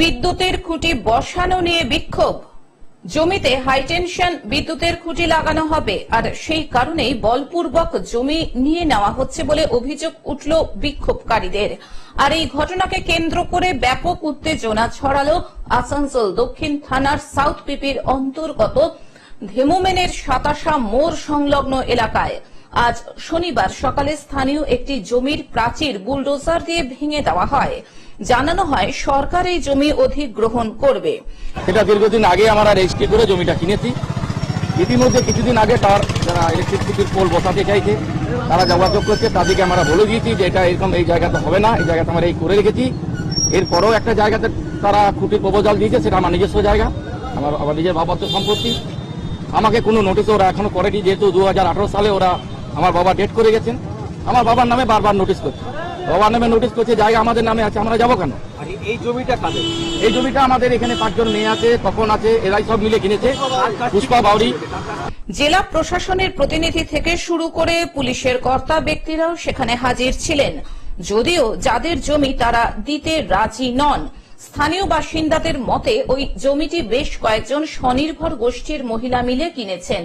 বিদ্যুতের খুঁটি বসানো নিয়ে বিক্ষোভ। জমিতে হাইটেনশন বিদ্যুতের খুঁটি লাগানো হবে। আর সেই কারণেই বলপূর্বক জমি নিয়ে নেওয়া হচ্ছে বলে অভিযোগ উঠল বিক্ষোভকারীদের। আর এই ঘটনাকে কেন্দ্র করে ব্যাপক উত্তেজনা ছড়ালো আসানসোল দক্ষিণ থানার সাউথ পিপির অন্তর্গত ধেমোমেনের সাতাশা মোড় সংলগ্ন এলাকায়। আজ শনিবার সকালে স্থানীয় একটি জমির প্রাচীর বুলডোজার দিয়ে ভেঙে দেওয়া হয়। জানানো হয়, সরকার এই জমি অধিগ্রহণ করবে। সেটা দীর্ঘদিন আগে আমরা রেজিস্ট্রি করে জমিটা কিনেছি। ইতিমধ্যে কিছুদিন আগে তার যারা ইলেকট্রিসিটির পোল বসাতে চাইছে, তারা যোগাযোগ করছে। তাদেরকে আমরা বলে দিয়েছি যে এটা এরকম এই জায়গাতে হবে না, এই জায়গাতে আমরা এই করে রেখেছি। এরপরেও একটা জায়গাতে তারা খুঁটির প্রপোজাল দিয়েছে, সেটা আমার নিজস্ব জায়গা। আমার আমার নিজের বাবার সম্পত্তি। আমাকে কোনো নোটিশ ওরা এখনও করেনি, যেহেতু দু হাজার আঠারো সালে ওরা আমার বাবা ডেট করে গেছেন। আমার বাবার নামে বারবার নোটিশ করছে। বাবার নামে নোটিশ করছে জায়গা আমাদের নামে আছে আমরা যাব কেন? এই জমিটা কাদের? এই জমিটা আমাদের এখানে পাঁচজন মেয়ে আছে তপন আছে এরাই সব মিলে কিনেছে। পুষ্পা বাউরি জেলা প্রশাসনের প্রতিনিধি থেকে শুরু করে পুলিশের কর্তা ব্যক্তিরাও সেখানে হাজির ছিলেন। যদিও যাদের জমি তারা দিতে রাজি নন। স্থানীয় বাসিন্দাদের মতে ওই জমিটি বেশ কয়েকজন স্বনির্ভর গোষ্ঠীর মহিলা মিলে কিনেছেন।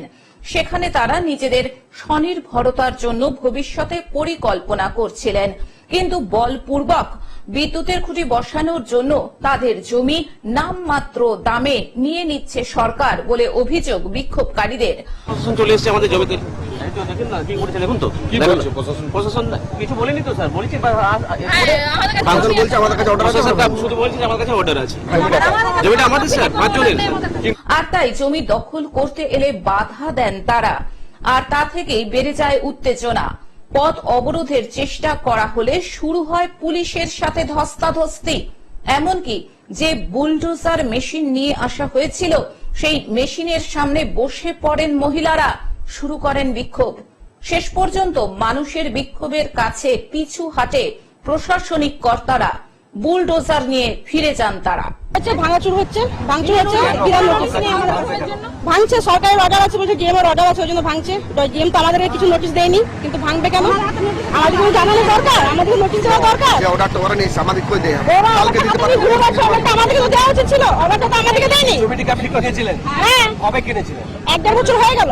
সেখানে তারা নিজেদের স্বনির্ভরতার জন্য ভবিষ্যতে পরিকল্পনা করছিলেন। কিন্তু বলপূর্বক বিদ্যুতের খুঁটি বসানোর জন্য তাদের জমি নামমাত্র দামে নিয়ে নিচ্ছে সরকার বলে অভিযোগ বিক্ষোভকারীদের। চলে আমাদের জমিতে। দেখেন না কি করেছে দেখুন তো। কি বলছে? প্রশাসন? প্রশাসন কিছু বলেনি তো স্যার? বলেছি বা- আ- আ- বাংকার বলছে আমাদের কাছে অর্ডার আছে। শুধু বলছি আমার কাছে অর্ডার আছে। জমিটা আমাদের স্যার পাঁচজনের। আর তাই জমি দখল করতে এলে বাধা দেন তারা। আর তা থেকেই বেড়ে যায় উত্তেজনা। পথ অবরোধের চেষ্টা করা হলে শুরু হয় পুলিশের সাথে ধস্তাধস্তি। এমনকি যে বুলডোজার মেশিন নিয়ে আসা হয়েছিল সেই মেশিনের সামনে বসে পড়েন মহিলারা। শুরু করেন বিক্ষোভ। শেষ পর্যন্ত মানুষের বিক্ষোভের কাছে পিছু হাটে প্রশাসনিক কর্তারা। বুলডোজার নিয়ে ফিরে যান তারা। হচ্ছে ভাঙাচুর হচ্ছে ভাঙচুর হচ্ছে ভাঙছে সরকারের অর্ডার আছে বলছে ডিএম এর অর্ডার আছে ওই জন্য ভাঙছে। ডিএম তো আমাদের কিছু নোটিশ দেয়নি কিন্তু ভাঙবে কেন? আমাদের কোনো জানানো দরকার? আমাদের নোটিশ দেওয়া দরকার? যে অর্ডারটা ওরা নিয়ে আমাদের কই দেয়? ওরা কালকে দিতে পারে ঘুরে বেড়াচ্ছে অর্ডারটা আমাদেরকে তো দেওয়া উচিত ছিল। অর্ডারটা তো আমাদেরকে দেয়নি। আপনি কিনেছিলেন? হ্যাঁ। কবে কিনেছিলেন? এক দেড় বছর হয়ে গেল।